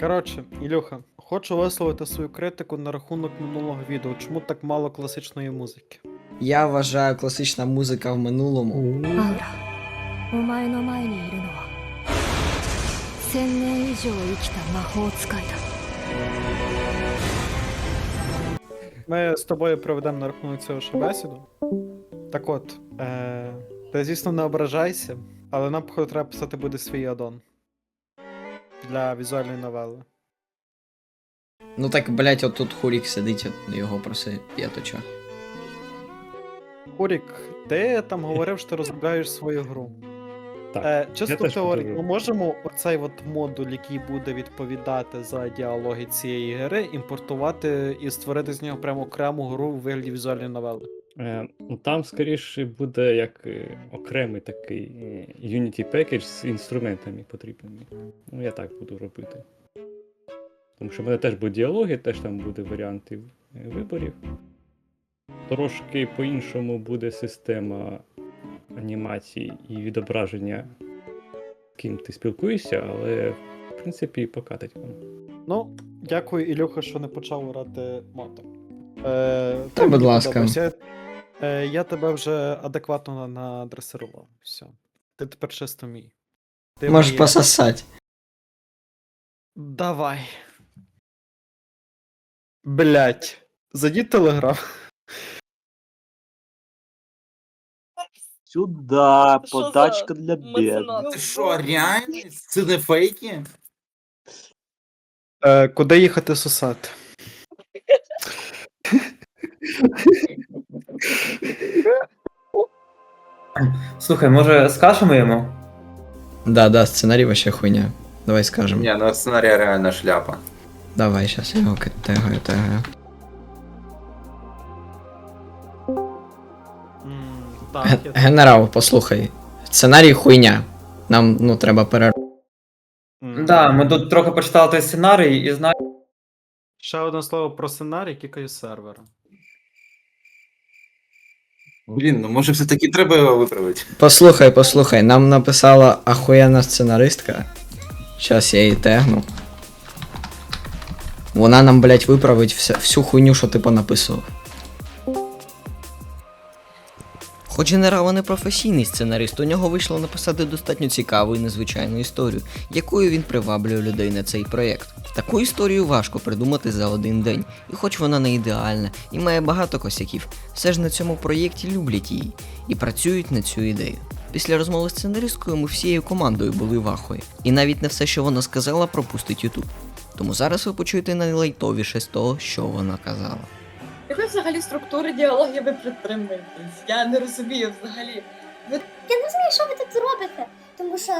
Коротше, Ілюха, хочу висловити свою критику на рахунок минулого відео. Чому так мало класичної музики? Я вважаю класична музика в минулому. アウラお前の前にいるのは千年以上生きた魔法使いだ Ми з тобою проведемо на рахунок цього ще бесіду. Так от, е, ти, звісно, не ображайся, але нам, походу, треба писати буде свій аддон для візуальної новели. Ну так, блять, от тут Хурік сидить, от його проси п'яточа. Курік, ти там говорив, що ти розробляєш свою гру. Так, Е, чисто теж теорії, ми можемо оцей от модуль, який буде відповідати за діалоги цієї гри, імпортувати і створити з нього прямо окрему гру у вигляді візуальної новели. Е, ну, там скоріше буде як е, окремий такий е, Unity Package з інструментами потрібними. Ну, я так буду робити. Тому що в мене теж будуть діалоги, теж там буде варіанти виборів. Трошки по-іншому буде система анімації і відображення, з ким ти спілкуєшся, але в принципі покатить вам. Ну, дякую, Ілюха, що не почав грати мото. Е, Та, так, будь ласка. Е, я тебе вже адекватно надресирував. Все. Ти тепер чисто мій. Ти Можеш моє- пососать. Давай. Блять. Зайдіть в телеграм. Сюда, Що за подачка для меценат? Ти що, реально? Це не фейки? Е, куди їхати сосати? Слухай, може скажемо йому? Да, да, сценарій вообще хуйня. Давай скажемо. Ні, ну сценарія реально шляпа. Давай, щас я його тегаю, тегаю. Так, Ге- я... Генерал, послухай. Сценарій хуйня. Нам ну треба перер... М. Да, ми тут трохи почитали той сценарій і знаємо. Ще одне слово про сценарій, кікаю сервера. Блін, ну може все-таки треба його виправити. Послухай, послухай, нам написала ахуєнна сценаристка. Сейчас я її тегну. Вона нам, блять, виправить вся, всю хуйню, що ти понаписував. Хоч генерал не професійний сценарист, у нього вийшло написати достатньо цікаву і незвичайну історію, якою він приваблює людей на цей проєкт. Таку історію важко придумати за один день, і хоч вона не ідеальна і має багато косяків, все ж на цьому проєкті люблять її і працюють на цю ідею. Після розмови з сценаристкою ми всією командою були в ахуї. І навіть не все, що вона сказала, пропустить Ютуб. Тому зараз ви почуєте найлайтовіше з того, що вона казала. Якої взагалі структури діалогів ви притримуєтесь? Я не розумію взагалі. Я не розумію, що ви тут робите. Тому що,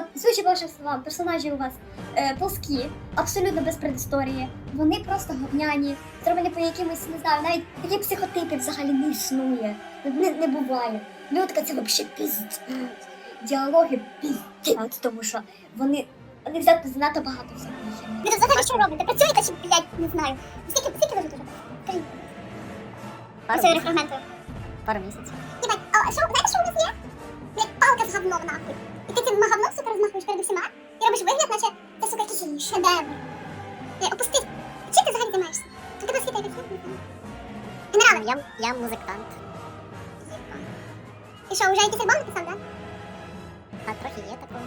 по вашим словам, персонажі у вас е, плоскі, абсолютно без предісторії. Вони просто говняні, зроблені по якимось, не знаю, навіть таких психотипів взагалі не існує. Не, не буває. Людка це взагалі піздець. Діалоги піздець, тому що вони, вони взяти занадто багато всього. Ви взагалі що робите? Працюєте чи, блядь, не знаю. Скільки, скільки ви тут уже? Скажіть. Пару фрагменти. Пару місяців. Єбать, а що, знаєте, що у нас є? Блядь, палка з говном нахуй. І ти цим говном, сука, розмахуєш перед усіма і робиш вигляд, наче це, сука, якийсь шедевр. Е, опусти. Чим ти взагалі займаєшся? У тебе освіта якась є? Генералом, я, я музикант. І що, вже якийсь альбом написав, да? А трохи є такого.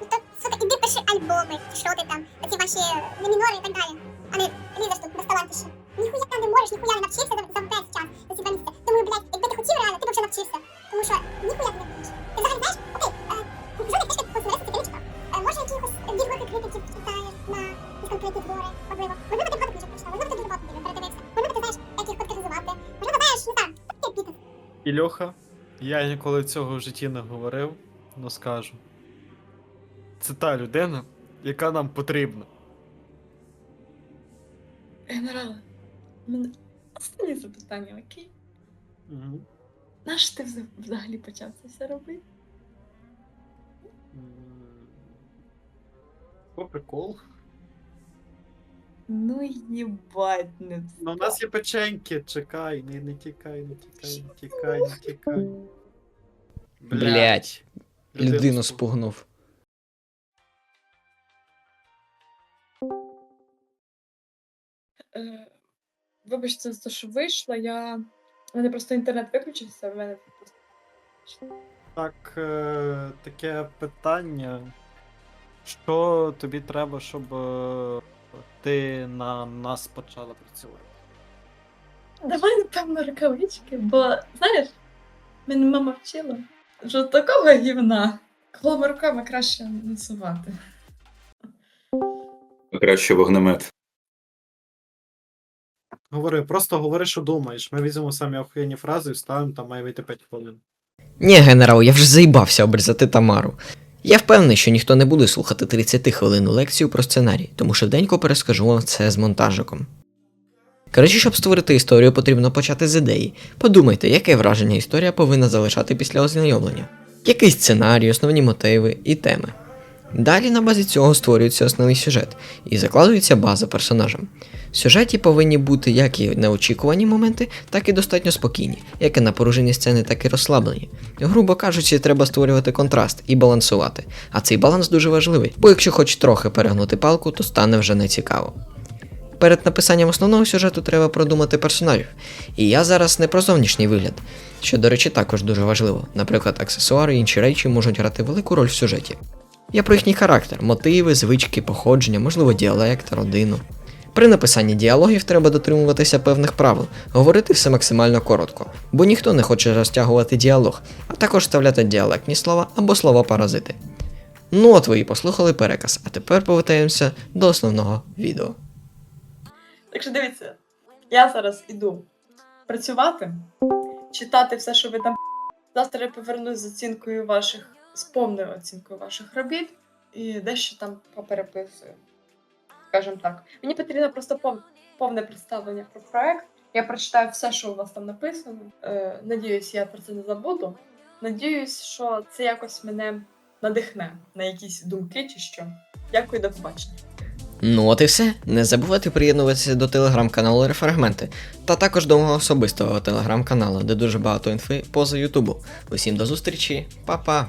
Ну то, сука, іди пиши альбоми, чи що ти там, оці ваші не мінори і так далі. А не лізеш тут без талантище. Ніхуя не можеш, ніхуя не навчився за, за весь Ілюха, я ніколи цього в житті не говорив, но скажу. Це та людина, яка нам потрібна. Генерал, у мене останнє запитання, окей? Наш ти вза- взагалі почав це все робити? По прикол. Ну їбать, не Ну, у нас є печеньки, чекай, не, не тікай, не тікай, не тікай, не тікай. Блять, людину спугнув. Е, вибачте за те, що вийшла. Я. У мене просто інтернет виключився, в мене просто. Так, е, таке питання. Що тобі треба, щоб е, ти на нас почала працювати? Давай, напевно, рукавички, бо знаєш, мене мама вчила, що такого гівна голими руками краще не сувати. Краще вогнемет. Говори, просто говори, що думаєш. Ми візьмемо самі охуєнні фрази і вставимо, там має вийти 5 хвилин. Ні, генерал, я вже заїбався обрізати Тамару. Я впевнений, що ніхто не буде слухати 30 хвилинну лекцію про сценарій, тому швиденько перескажу вам це з монтажиком. Коротше, щоб створити історію, потрібно почати з ідеї. Подумайте, яке враження історія повинна залишати після ознайомлення. Який сценарій, основні мотиви і теми. Далі на базі цього створюється основний сюжет і закладується база персонажам. В сюжеті повинні бути як і неочікувані моменти, так і достатньо спокійні, як і напружені сцени, так і розслаблені. Грубо кажучи, треба створювати контраст і балансувати. А цей баланс дуже важливий, бо якщо хоч трохи перегнути палку, то стане вже не цікаво. Перед написанням основного сюжету треба продумати персонажів. І я зараз не про зовнішній вигляд, що, до речі, також дуже важливо. Наприклад, аксесуари і інші речі можуть грати велику роль в сюжеті. Я про їхній характер, мотиви, звички, походження, можливо, діалект, родину. При написанні діалогів треба дотримуватися певних правил, говорити все максимально коротко, бо ніхто не хоче розтягувати діалог, а також вставляти діалектні слова або слова паразити. Ну от ви і послухали переказ, а тепер повертаємося до основного відео. Так що дивіться, я зараз іду працювати, читати все, що ви там. Завтра я повернусь з оцінкою ваших, з повною оцінкою ваших робіт і дещо там попереписую. Скажімо так. Мені потрібно просто повне представлення про проект. Я прочитаю все, що у вас там написано. Е, надіюсь, я про це не забуду. Надіюсь, що це якось мене надихне на якісь думки чи що. Дякую, до побачення. Ну от і все. Не забувайте приєднуватися до телеграм-каналу Рефрагменти, та також до мого особистого телеграм-каналу, де дуже багато інфи поза Ютубу. Усім до зустрічі, па-па!